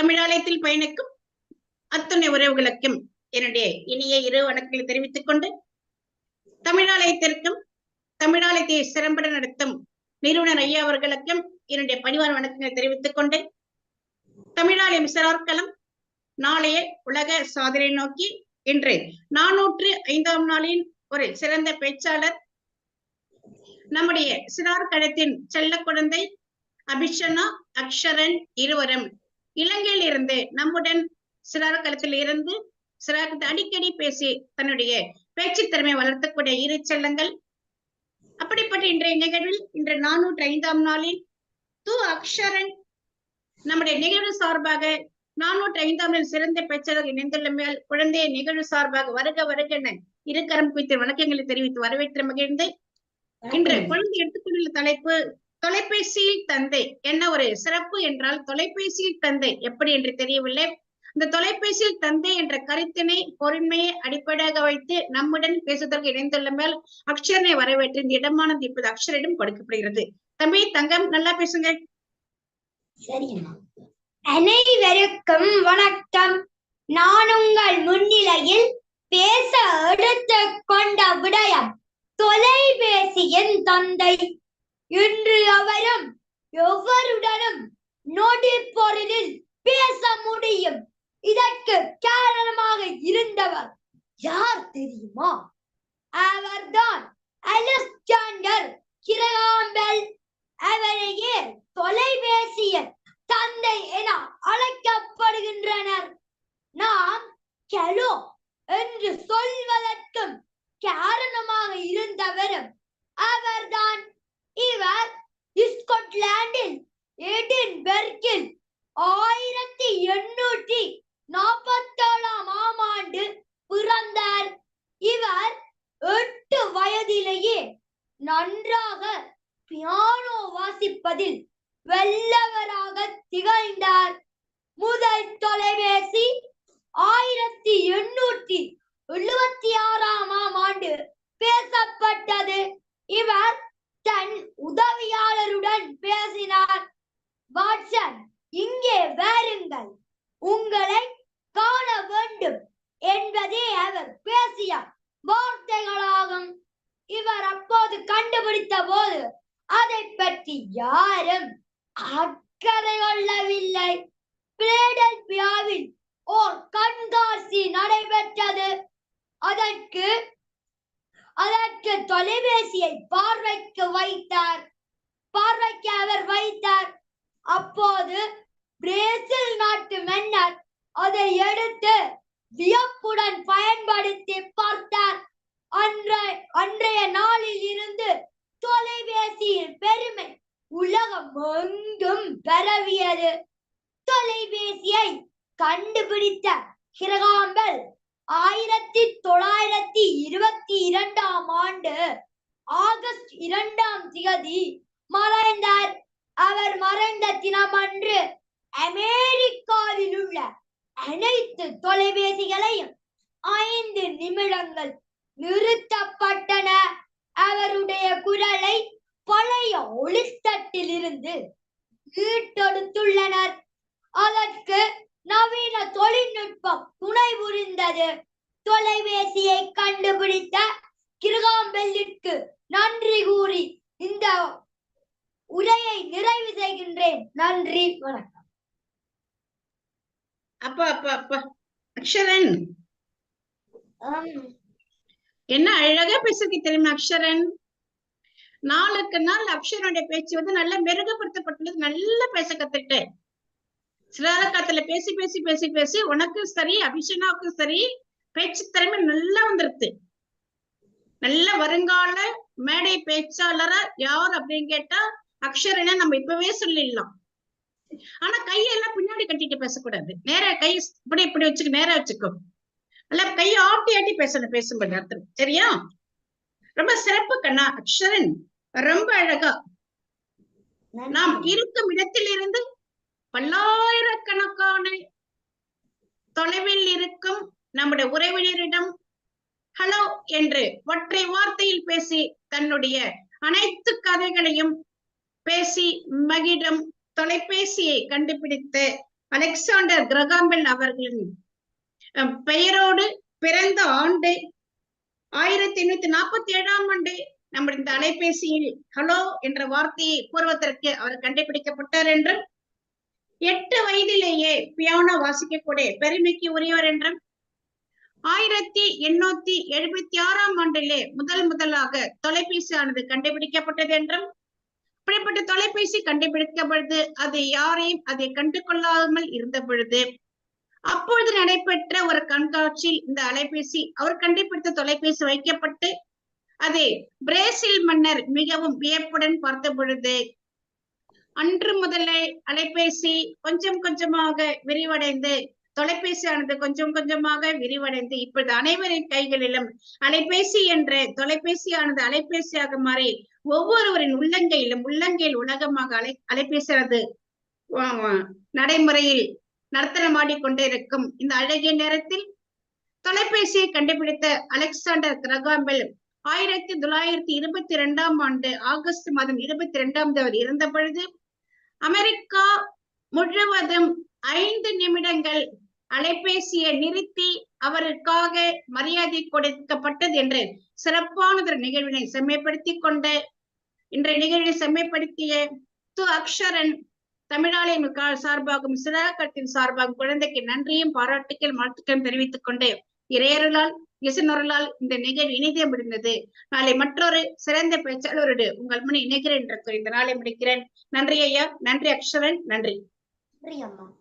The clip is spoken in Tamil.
தமிழாலயத்தில் பயணிக்கும் அத்துணை உறவுகளுக்கும் என்னுடைய இனிய இரு வணக்கங்களை தெரிவித்துக் கொண்டு தமிழாலயத்திற்கும் தமிழாலயத்தை சிறம்பட நடத்தும் நிறுவனர் ஐயா அவர்களுக்கும் என்னுடைய பணிவான வணக்கங்களை தெரிவித்துக் கொண்டு தமிழாலயம் சிறார்களம் நாளைய உலக சாதனை நோக்கி இன்று நானூற்று ஐந்தாம் நாளின் ஒரு சிறந்த பேச்சாளர் நம்முடைய சிறார் கழகத்தின் செல்ல குழந்தை அபிஷனா அக்ஷரன் இருவரும் இலங்கையில் இருந்து நம்முடன் சிறார் களத்தில் இருந்து சிறார் அடிக்கடி பேசி தன்னுடைய பேச்சு திறமை வளர்த்தக்கூடிய இரு செல்லங்கள். அப்படிப்பட்ட இன்றைய நிகழ்வில் இன்று நானூற்றி ஐந்தாம் நாளில் து அக்ஷரன் நம்முடைய நிகழ்வு சார்பாக நானூற்றி ஐந்தாம் நாள் சிறந்த பேச்சாளர் இணைந்துள்ள மேல் குழந்தைய நிகழ்வு சார்பாக வருக வருக என இருக்கரம் குறித்த வணக்கங்களை தெரிவித்து வரவேற்று மகிழ்ந்து இன்று குழந்தை எடுத்துக்கொண்டுள்ள தலைப்பு தொலைபேசியில் தந்தை என்ன ஒரு சிறப்பு என்றால் தொலைபேசியில் தந்தை எப்படி என்று தெரியவில்லை. இந்த தொலைபேசியில் தந்தை என்ற கருத்தினை பொறுமையை அடிப்படையாக வைத்து நம்முடன் பேசுவதற்கு இணைந்துள்ள மேல் அக்ஷரனை வரவேற்று இந்த இடமானது இப்போது அக்ஷரிடம் கொடுக்கப்படுகிறது. தம்பி தங்கம் நல்லா பேசுங்க. அனைவருக்கும் வணக்கம். நான் உங்கள் முன்னிலையில் பேச எடுத்து கொண்ட விடயம் தொலைபேசியின் தந்தை. இன்று அவரும் எவருடனும் நொடி பொருளில் பேச முடியும். இதற்கு காரணமாக இருந்தவர் யார் தெரியுமா? அவர்தான் அலெக்சாண்டர் கிரகாம்பல். அவரையே தொலைபேசியின் தந்தை என அழைக்கப்படுகின்றனர். நாம் கெலோ என்று சொல்வதற்கும் காரணமாக இருந்தவரும் அவர்தான். இவர் ஸ்காட்லாண்டில் எடின்பெர்கில் ஆயிரத்தி எண்ணூற்றி நாற்பத்தேழாம் ஆம் ஆண்டு பிறந்தார். இவர் எட்டு வயதிலேயே நன்றாக பியானோ வாசிப்பதில் வல்லவராக திகழ்ந்தார். முதல் தொலைபேசி ஆயிரத்தி எண்ணூற்றி எழுபத்தி ஆறாம் ஆம் ஆண்டு பேசப்பட்டது இவர் தன் உதவியாளருடன் பேசினார் வாட்சன் இங்கே வாருங்கள் உங்களை காண வேண்டும் என்பதே அவர் பேசிய வார்த்தைகளாகும். இவர் அப்போது கண்டுபிடித்த போது அதை பற்றி யாரும் அக்கறை கொள்ளவில்லை. பிளேடல்பியாவில் ஓர் கண்காட்சி நடைபெற்றது. அதற்கு அதற்கு தொலைபேசியை பார்வைக்கு வைத்தார். பார்வைக்கு அவர் வைத்தார். அப்போது பிரேசில் நாட்டு மன்னர் அதை எடுத்து வியப்புடன் பயன்படுத்தி பார்த்தார். அன்றைய அன்றைய நாளில் இருந்து தொலைபேசியின் பெருமை உலகம் எங்கும் பரவியது. தொலைபேசியை கண்டுபிடித்த கிரகாம்பல் ஆயிரத்தி தொள்ளாயிரத்தி இருபத்தி இரண்டாம் ஆண்டு ஆகஸ்ட் இரண்டாம் திகதி மறைந்தார். அவர் மறைந்த தினமன்று அமெரிக்காவில் உள்ள அனைத்து தொலைபேசிகளையும் ஐந்து நிமிடங்கள் நிறுத்தப்பட்டன. அவருடைய குரலை பழைய ஒளித்தட்டில் இருந்து மீட்டெடுத்துள்ளனர் அதற்கு நவீன தொழில்நுட்பம் துணை புரிந்தது. தொலைபேசியை கண்டுபிடித்த கிருகாம்பெல்லிற்கு நன்றி கூறி இந்த உரையை நிறைவு செய்கின்றேன். நன்றி வணக்கம். அப்பா அப்பா அப்பா. அக்ஷரன். என்ன அழகா பேசுறீங்க தெரியுமா அக்ஷரன்? நாளுக்கு நாள் அக்ஷரனுடைய பேச்சு வந்து நல்லா மெருகப்படுத்தப்பட்டுள்ளது. நல்லா பேச கத்துக்கிட்டேன் சிலாலக்காத்துல பேசி பேசி பேசி பேசி உனக்கும் சரி அபிஷனாவுக்கும் சரி பேச்சு திறமை நல்லா வந்துருது நல்ல வருங்கால மேடை பேச்சாளரா யார் அப்படின்னு கேட்டா அக்ஷரனை நம்ம இப்பவே சொல்லிடலாம். ஆனா கையெல்லாம் பின்னாடி கட்டிட்டு பேசக்கூடாது. நேரா கை இப்படி இப்படி வச்சுக்க நேரா வச்சுக்கோ. நல்லா கையை ஆட்டி ஆட்டி பேசணும் பேசும்போது அர்த்தம். சரியா? ரொம்ப சிறப்பு கண்ணா. அக்ஷரன் ரொம்ப அழகா. நாம். இருக்கும் இடத்திலிருந்து பல்லாயிரக்கணக்கான தொலைவில் இருக்கும் நம்முடைய உறவினரிடம் ஹலோ என்று ஒற்றை வார்த்தையில் பேசி தன்னுடைய அனைத்து கதைகளையும் பேசி மகிழும் தொலைபேசியை கண்டுபிடித்த அலெக்சாண்டர் கிரகாம்பெல் அவர்களின் பெயரோடு பிறந்த ஆண்டு ஆயிரத்தி எண்ணூத்தி நாற்பத்தி ஏழாம் ஆண்டு நம்ம இந்த அலைபேசியில் ஹலோ என்ற வார்த்தையை கூறுவதற்கு அவர் கண்டுபிடிக்கப்பட்டார் என்றும் எட்டு வயதிலேயே பியானோ வாசிக்கக்கூடிய பெருமைக்கு உரியவர் என்றும் ஆயிரத்தி எண்ணூத்தி எழுபத்தி ஆறாம் ஆண்டிலே முதல் முதலாக தொலைபேசியானது கண்டுபிடிக்கப்பட்டது என்றும் அப்படிப்பட்ட தொலைபேசி கண்டுபிடிக்கப்பட்டது அது யாரையும் அதை கண்டு கொள்ளாமல் இருந்த பொழுது அப்பொழுது நடைபெற்ற ஒரு கண்காட்சியில் இந்த அலைபேசி அவர் கண்டுபிடித்த தொலைபேசி வைக்கப்பட்டு அதை பிரேசில் மன்னர் மிகவும் வியப்புடன் பார்த்த பொழுது அன்று முதலே அலைபேசி கொஞ்சம் கொஞ்சமாக விரிவடைந்து தொலைபேசியானது கொஞ்சம் கொஞ்சமாக விரிவடைந்து இப்பொழுது அனைவரின் கைகளிலும் அலைபேசி என்ற தொலைபேசியானது அலைபேசியாக மாறி ஒவ்வொருவரின் உள்ளங்கையிலும் உள்ளங்கையில் உலகமாக அலை அலைபேசியானது நடைமுறையில் நர்த்தனமாடிக் கொண்டே இருக்கும். இந்த அழகிய நேரத்தில் தொலைபேசியை கண்டுபிடித்த அலெக்சாண்டர் கிரகாம்பெல் ஆயிரத்தி தொள்ளாயிரத்தி இருபத்தி இரண்டாம் ஆண்டு ஆகஸ்ட் மாதம் இருபத்தி இரண்டாம் தேதி இருந்த பொழுது அமெரிக்கா முழுவதும் ஐந்து நிமிடங்கள் அலைபேசியை நிறுத்தி அவருக்காக மரியாதை கொடுக்கப்பட்டது என்று சிறப்பானதொரு நிகழ்வினை செம்மைப்படுத்திக் கொண்டு இன்றைய நிகழ்வினை செம்மைப்படுத்திய து அக்ஷரன் தமிழாலயம் சார்பாகவும் சிறாக்கத்தின் சார்பாகவும் குழந்தைக்கு நன்றியும் பாராட்டுக்கள் வாழ்த்துக்களும் தெரிவித்துக் கொண்டு இறையருளால் இசைநொருளால் இந்த நிகழ்வு இணைதே முடிந்தது. நாளை மற்றொரு சிறந்த பேச்சாளரோடு உங்கள் முன் இணைகிறேன் என்று இந்த நாளை முடிக்கிறேன். நன்றி ஐயா. நன்றி அக்ஷரன். நன்றி. நன்றி அம்மா.